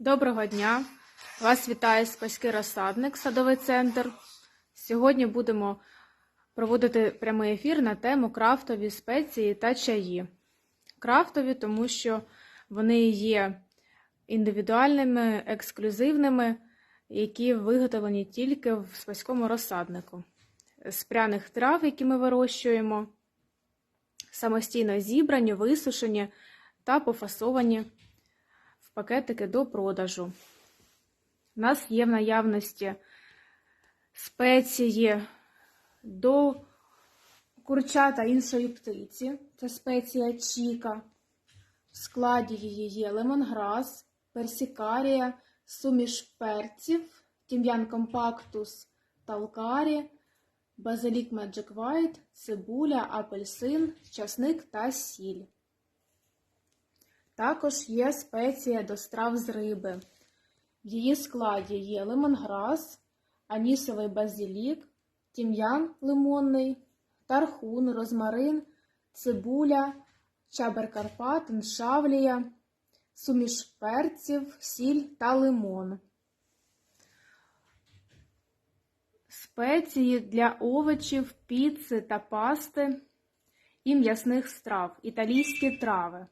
Доброго дня! Вас вітає спаський розсадник, садовий центр. Сьогодні будемо проводити прямий ефір на тему крафтові спеції та чаї. Крафтові, тому що вони є індивідуальними, ексклюзивними, які виготовлені тільки в спаському розсаднику. З пряних трав, які ми вирощуємо, самостійно зібрані, висушені та пофасовані пакетики до продажу. У нас є в наявності спеції до курча та іншої птиці. Це спеція Чіка. В складі її є лемонграс, персикарія, суміш перців, тім'ян компактус талкарі, базилік Magic White, цибуля, апельсин, часник та сіль. Також є спеція до страв з риби. В її складі є лемонграс, анісовий базилік, тім'ян лимонний, тархун, розмарин, цибуля, чабер Карпат, суміш перців, сіль та лимон. Спеції для овочів, піци та пасти і м'ясних страв, італійські трави.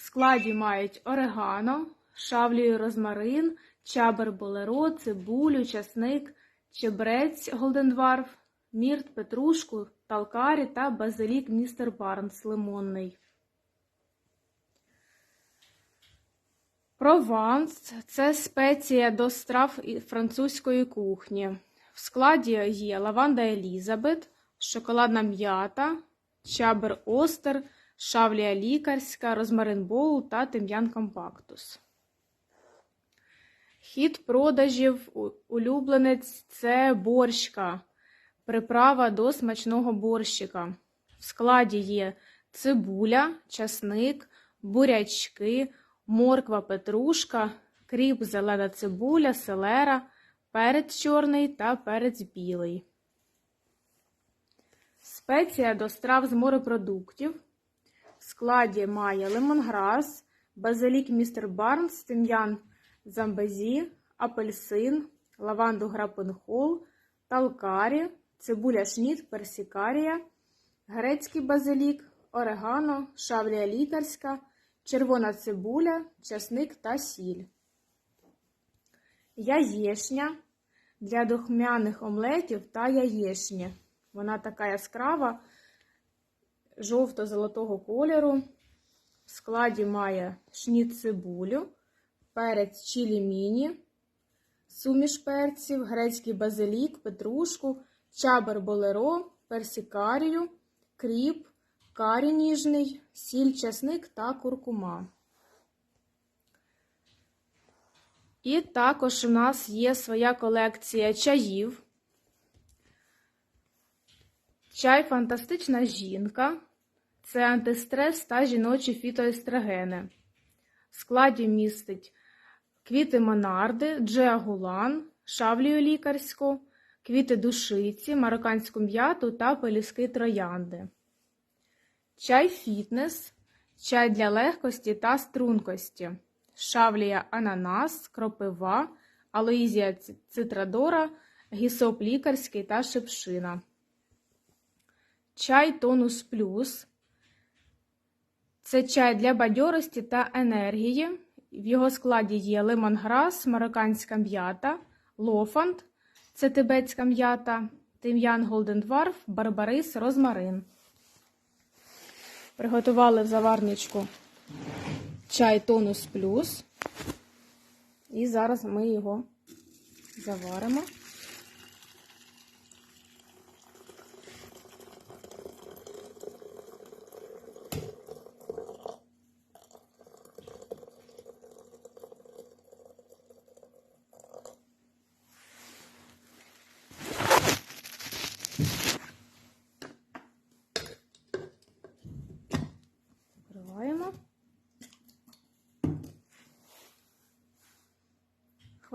В складі мають орегано, шавлію розмарин, чабер болеро, цибулю, часник, чебрець голдендварф, мірт, петрушку, талкарі та базилік містер Барнс лимонний. Прованс це спеція до страв французької кухні. В складі є лаванда Елізабет, шоколадна м'ята, чабер Остер, шавлія лікарська, розмарин боул та тим'ян компактус. Хід продажів улюбленець це борщка, приправа до смачного борщика. В складі є цибуля, часник, бурячки, морква, петрушка, кріп, зелена цибуля, селера, перець чорний та перець білий. Спеція до страв з морепродуктів. Складі має лемонграс, базилік містер Барнс, тим'ян замбезі, апельсин, лаванду грапенхол, талкарі, цибуля шніт, персикарія, грецький базилік, орегано, шавлія лікарська, червона цибуля, часник та сіль. Яєшня для духмяних омлетів та яєшні. Вона така яскрава, жовто-золотого кольору. В складі має шніт цибулю, перець чилі міні, суміш перців, грецький базилік, петрушку, чабер болеро, персикарію, кріп, карі ніжний, сіль, часник та куркума. І також у нас є своя колекція чаїв. Чай Фантастична жінка це антистрес та жіночі фітоестрогени. В складі містить квіти монарди, джеагулан, шавлію лікарську, квіти душиці, марокканську м'яту та пелюски троянди. Чай фітнес, чай для легкості та стрункості, шавлія ананас, кропива, алоїзія цитрадора, гісоп лікарський та шипшина. Чай тонус плюс. Це чай для бадьорості та енергії. В його складі є лемонграс, марокканська м'ята, лофант, це тибетська м'ята, тим'ян голдендварф, барбарис, розмарин. Приготували в заварничку чай тонус плюс. І зараз ми його заваримо.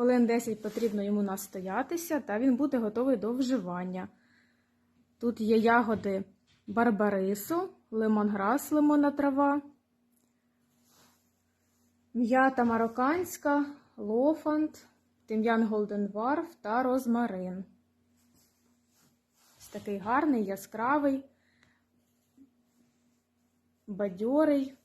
Хвилин 10 потрібно йому настоятися, та він буде готовий до вживання. Тут є ягоди барбарису, лимонграс, лимонна трава, м'ята марокканська, лофанд, тим'ян голденварф та розмарин. Ось такий гарний, яскравий, бадьорий.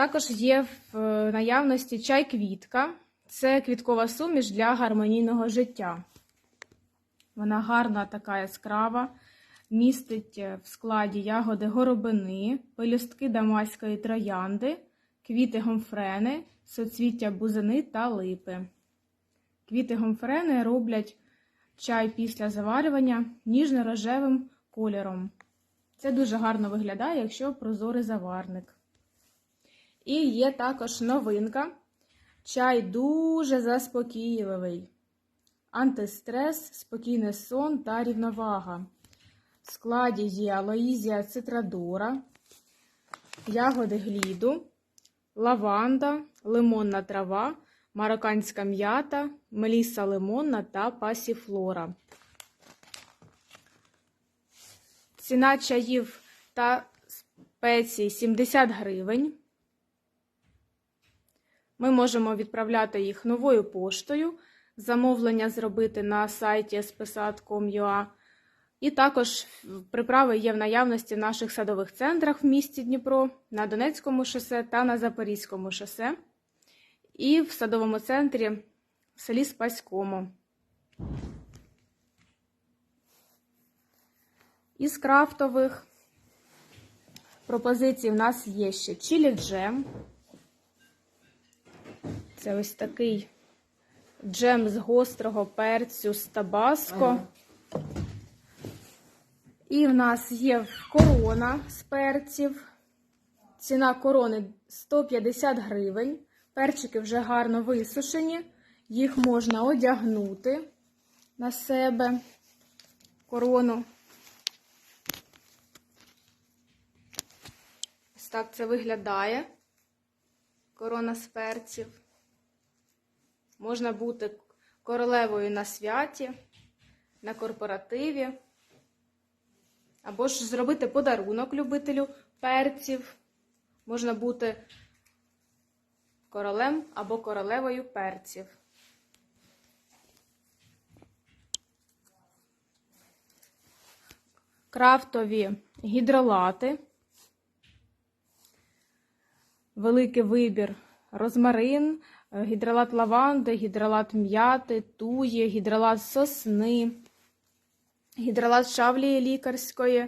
Також є в е, наявності чай квітка. Це квіткова суміш для гармонійного життя. Вона гарна, така яскрава, містить е, в складі ягоди горобини, пелюстки дамаської троянди, квіти гомфрени, соцвіття бузини та липи. Квіти гомфрени роблять чай після заварювання ніжно-рожевим кольором. Це дуже гарно виглядає, якщо прозорий заварник. І є також новинка. Чай дуже заспокійливий. Антистрес, спокійний сон та рівновага. В складі є алоїзія цитрадора, ягоди гліду, лаванда, лимонна трава, марокканська м'ята, меліса лимонна та пасіфлора. Ціна чаїв та спецій 70 гривень. Ми можемо відправляти їх новою поштою, замовлення зробити на сайті spsat.com.ua. І також приправи є в наявності в наших садових центрах в місті Дніпро, на Донецькому шосе та на Запорізькому шосе. І в садовому центрі в селі Спаському. Із крафтових пропозицій в нас є ще чилі джем. Це ось такий джем з гострого перцю з табаско. І в нас є корона з перців. Ціна корони 150 гривень. Перчики вже гарно висушені. Їх можна одягнути на себе корону. Ось так це виглядає. Корона з перців. Можна бути королевою на святі, на корпоративі. Або ж зробити подарунок любителю перців. Можна бути королем або королевою перців. Крафтові гідролати. Великий вибір розмарин, гідролат лаванди, гідролат м'яти, туї, гідролат сосни, гідролат шавлії лікарської,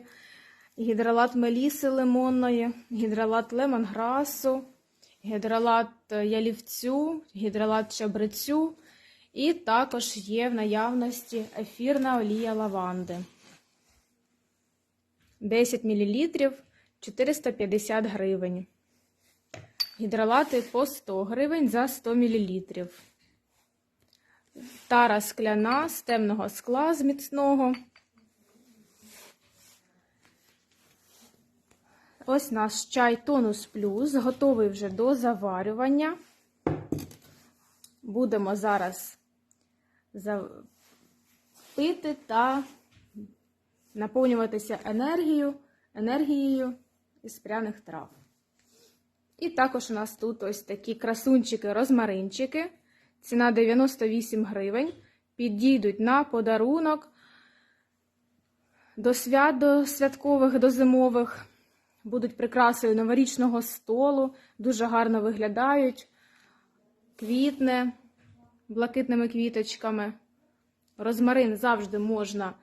гідролат меліси лимонної, гідролат лемонграсу, гідролат ялівцю, гідролат чабрецю, і також є в наявності ефірна олія лаванди. 10 мл 450 гривень. Гідролати по 100 гривень за 100 мл. Тара скляна з темного скла з міцного. Ось наш чай тонус плюс, готовий вже до заварювання. Будемо зараз пити та наповнюватися енергією, енергією із пряних трав. І також у нас тут ось такі красунчики-розмаринчики. Ціна 98 гривень. Підійдуть на подарунок до свят, до святкових, до зимових. Будуть прикрасою новорічного столу, дуже гарно виглядають, квітне блакитними квіточками. Розмарин завжди можна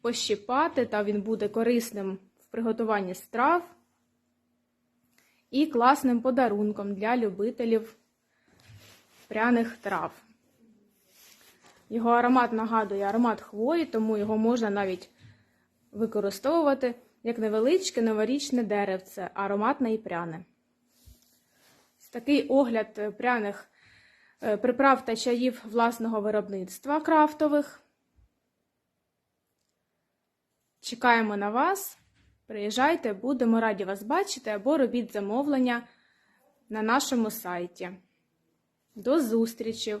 пощипати, та він буде корисним в приготуванні страв і класним подарунком для любителів пряних трав. Його аромат нагадує аромат хвої, тому його можна навіть використовувати як невеличке новорічне деревце, ароматне і пряне. Такий огляд пряних е, приправ та чаїв власного виробництва крафтових. Чекаємо на вас. Приїжджайте, будемо раді вас бачити або робіть замовлення на нашому сайті. До зустрічі!